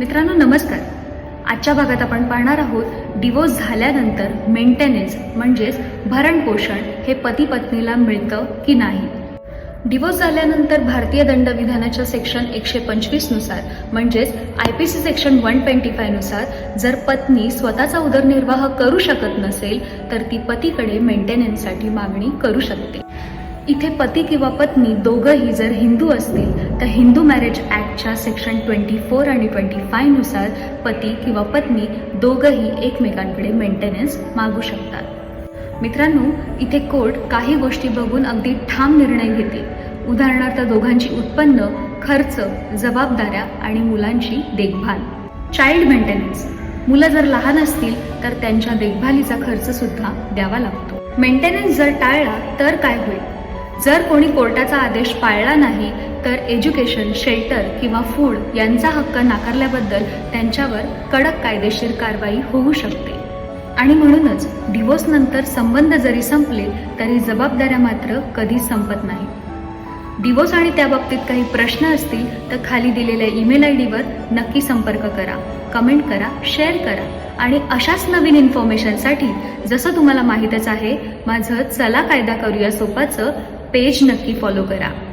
मित्रांनो नमस्कार. आजच्या भागात आपण पाहणार आहोत डिवोर्स झाल्यानंतर मेंटेनन्स म्हणजेच भरणपोषण हे पती पत्नीला मिळतं की नाही? डिवोर्स झाल्यानंतर भारतीय दंडविधानाच्या सेक्शन एकशे पंचवीसनुसार म्हणजेच I P C section one twenty फायनुसार जर पत्नी स्वतःचा उदरनिर्वाह करू शकत नसेल तर ती पतीकडे मेंटेनन्ससाठी मागणी करू शकते. इथे पती किंवा पत्नी दोघंही जर हिंदू असतील तर हिंदू मॅरेज ॲक्टच्या सेक्शन ट्वेंटी फोर आणि ट्वेंटी फायनुसार पती किंवा पत्नी दोघंही एकमेकांकडे मेंटेनन्स मागू शकतात. मित्रांनो इथे कोर्ट काही गोष्टी बघून अगदी ठाम निर्णय घेते उदाहरणार्थ दोघांची उत्पन्न खर्च जबाबदाऱ्या आणि मुलांची देखभाल. चाइल्ड मेंटेनन्स मुलं जर लहान असतील तर त्यांच्या देखभालीचा खर्च सुद्धा द्यावा लागतो. मेंटेनन्स जर टाळला तर काय होईल? जर कोणी कोर्टाचा आदेश पाळला नाही तर एज्युकेशन शेल्टर किंवा फूड यांचा हक्क नाकारल्याबद्दल त्यांच्यावर कडक कायदेशीर कारवाई होऊ शकते. आणि म्हणूनच डिवोर्सनंतर संबंध जरी संपले तरी जबाबदाऱ्या मात्र कधीच संपत नाही. डिवोर्स आणि त्याबाबतीत काही प्रश्न असतील तर खाली दिलेल्या ईमेल आय डीवर नक्की संपर्क करा कमेंट करा शेअर करा. आणि अशाच नवीन इन्फॉर्मेशनसाठी जसं तुम्हाला माहीतच आहे माझं चला कायदा करूया सोपाचं पेज नक्की फॉलो करा.